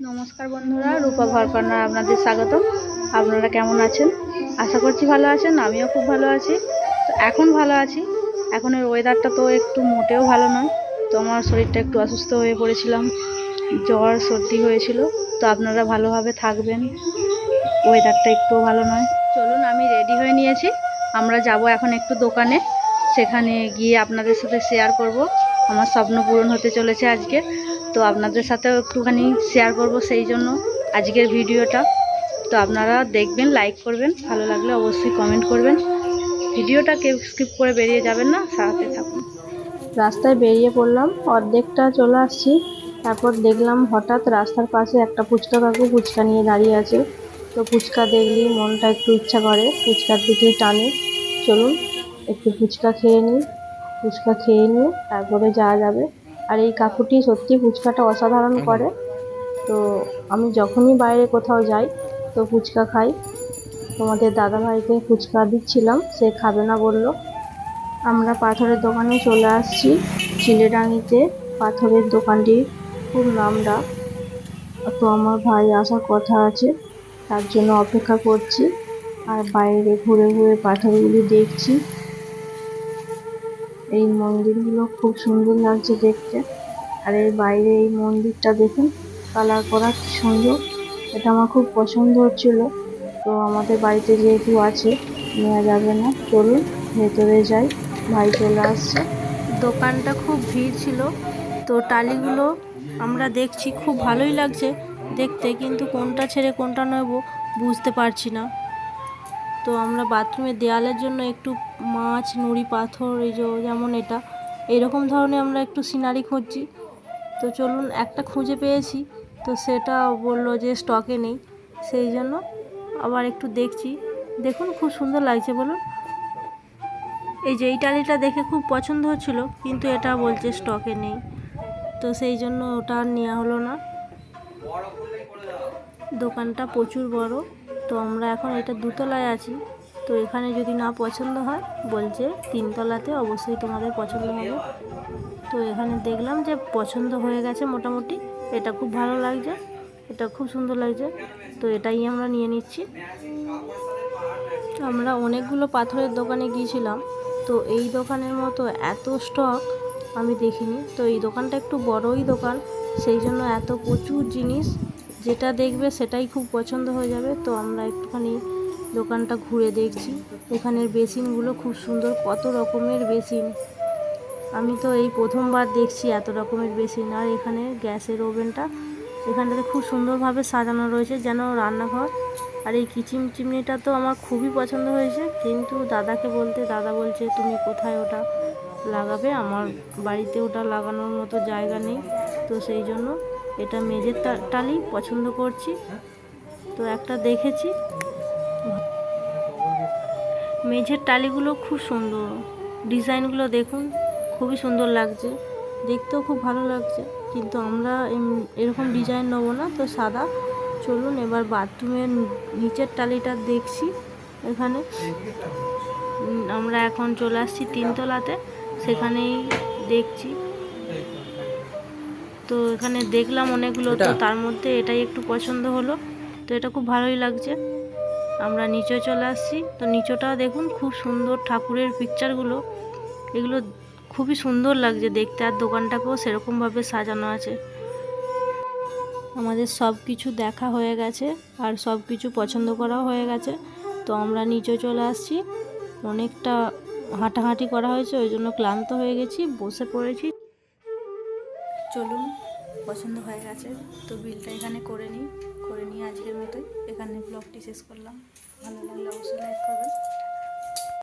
নমস্কার বন্ধুরা, রূপা ঘর কর্নার আপনাদের স্বাগত। আপনারা কেমন আছেন? আশা করছি ভালো আছেন, আমিও খুব ভালো আছি। তো এখন ভালো আছি। এখনের ওয়েদারটা তো একটু মোটেও ভালো নয়। তো আমার শরীরটা একটু অসুস্থ হয়ে পড়েছিলাম। জ্বর, সর্দি হয়েছিল। তো আপনারা ভালোভাবে থাকবেন। ওয়েদারটা একটু ভালো নয়। চলুন, আমি রেডি হয়ে নিয়েছি। আমরা যাব এখন একটু দোকানে। সেখানে গিয়ে আপনাদের সাথে শেয়ার করব। আমার স্বপ্ন পূরণ হতে চলেছে আজকে। তো আপনাদের সাথেও একটুখানি শেয়ার করব সেই জন্য আজকের ভিডিওটা। তো আপনারা দেখবেন লাইক করবেন, ভালো লাগলে অবশ্যই কমেন্ট করবেন। ভিডিওটা কেউ স্কিপ করে বেরিয়ে যাবেন না সারাতে থাকুন। রাস্তায় বেরিয়ে পড়লাম, অর্ধেকটা চলে আসছি। তারপর দেখলাম হঠাৎ রাস্তার পাশে একটা ফুচকা কাকু ফুচকা নিয়ে দাঁড়িয়ে আছে। তো ফুচকা দেখলেই মনটা একটু ইচ্ছা করে, ফুচকার দিকেই টানে। চলুন একটু ফুচকা খেয়ে নিই ফুচকা খেয়ে নিয়ে তারপরে যাওয়া যাবে। আর এই কাকুটি সত্যি ফুচকাটা অসাধারণ করে। তো আমি যখনই বাইরে কোথাও যাই তো ফুচকা খাই। তোমাদের দাদাভাইকে ফুচকা দিচ্ছিলাম সে খাবে না বলল। আমরা পাথরের দোকানে চলে আসছি চিলেডাঙিতে পাথরের দোকানটি খুব নামডাক তো আমার ভাই আসার কথা আছে তার জন্য অপেক্ষা করছি। আর বাইরে ঘুরে ঘুরে পাথরগুলি দেখছি। এই মন্দিরগুলো খুব সুন্দর লাগছে দেখতে। আর এর বাইরে এই মন্দিরটা দেখুন কালার করা কি সুন্দর। এটা আমার খুব পছন্দ হচ্ছিল। তো আমাদের বাড়িতে যেহেতু আছে, নেওয়া যাবে না। চলুন, ভেতরে যাই। ভাই চলে আসছে। দোকানটা খুব ভিড় ছিল। তো টালিগুলো আমরা দেখছি, খুব ভালোই লাগছে দেখতে। কিন্তু কোনটা ছেড়ে কোনটা নেব বুঝতে পারছি না। তো আমরা বাথরুমের দেয়ালের জন্য একটু মাছ, নুড়ি, পাথর, এই যে যেমন এটা, এরকম ধরনের আমরা একটু সিনারি খুঁজছি। তো চলুন একটা খুঁজে পেয়েছি, তো সেটা বলল যে স্টকে নেই, সেই জন্য আবার একটু দেখছি। দেখুন, খুব সুন্দর লাগছে, বলুন। এই যে এই টালিটা দেখে খুব পছন্দ হচ্ছিল, কিন্তু এটা বলছে স্টকে নেই। তো সেই জন্য ওটা আর নেওয়া হলো না। দোকানটা প্রচুর বড়। তো আমরা এখন এটা দুতলায় আছি। তো এখানে যদি না পছন্দ হয়, বলছে তিনতলাতে অবশ্যই তোমাদের পছন্দ হবে। তো এখানে দেখলাম যে পছন্দ হয়ে গেছে মোটামুটি। এটা খুব ভালো লাগছে, এটা খুব সুন্দর লাগছে। তো এটাই আমরা নিয়ে নিচ্ছি। আমরা অনেকগুলো পাথরের দোকানে গিয়েছিলাম। তো এই দোকানের মতো এত স্টক আমি দেখিনি। তো এই দোকানটা একটু বড়ই দোকান, সেই জন্য এত প্রচুর জিনিস যেটা দেখবে সেটাই খুব পছন্দ হয়ে যাবে। তো আমরা একটুখানি দোকানটা ঘুরে দেখছি। এখানের বেসিনগুলো খুব সুন্দর, কত রকমের বেসিন। আমি তো এই প্রথমবার দেখছি এত রকমের বেসিন। আর এখানে গ্যাসের ওভেনটা, এখানটাতে খুব সুন্দরভাবে সাজানো রয়েছে যেন রান্নাঘর। আর এই কিচিম চিমনিটা তো আমার খুবই পছন্দ হয়েছে। কিন্তু দাদাকে বলতে, দাদা বলছে, তুমি কোথায় ওটা লাগাবে? আমার বাড়িতে ওটা লাগানোর মতো জায়গা নেই। তো সেই জন্য এটা মেঝের টা- টালি পছন্দ করছি। তো একটা দেখেছি। মেঝের টালিগুলো খুব সুন্দর। ডিজাইনগুলো দেখুন, খুবই সুন্দর লাগছে। দেখতেও খুব ভালো লাগছে। কিন্তু আমরা এরকম ডিজাইন নেব না, তো সাদা। চলুন এবার বাথরুমের নিচের টালিটা দেখছি এখানে। আমরা এখন চলে আসছি তিনতলাতে। সেখানেই দেখছি। তো এখানে দেখলাম অনেকগুলো তো তার মধ্যে এটাই একটু পছন্দ হলো। তো এটা খুব ভালোই লাগছে। আমরা নিচে চলে আসছি। তো নিচটাও দেখুন খুব সুন্দর ঠাকুরের পিকচারগুলো এগুলো খুবই সুন্দর লাগছে দেখতে আর দোকানটাকেও সেরকমভাবে সাজানো আছে। আমাদের সব কিছু দেখা হয়ে গেছে আর সব কিছু পছন্দ করাও হয়ে গেছে। তো আমরা নিচে চলে আসছি। অনেকটা হাঁটাহাঁটি করা হয়েছে ওই জন্য ক্লান্ত হয়ে গেছি বসে পড়েছি। চলুন, পছন্দ হয়ে গেছে। তো বিলটা এখানে করে নিই, করে নিয়ে আজকের মতোই এখানে ব্লগটি শেষ করলাম। ভালো লাগলে অবশ্যই লাইক করবেন।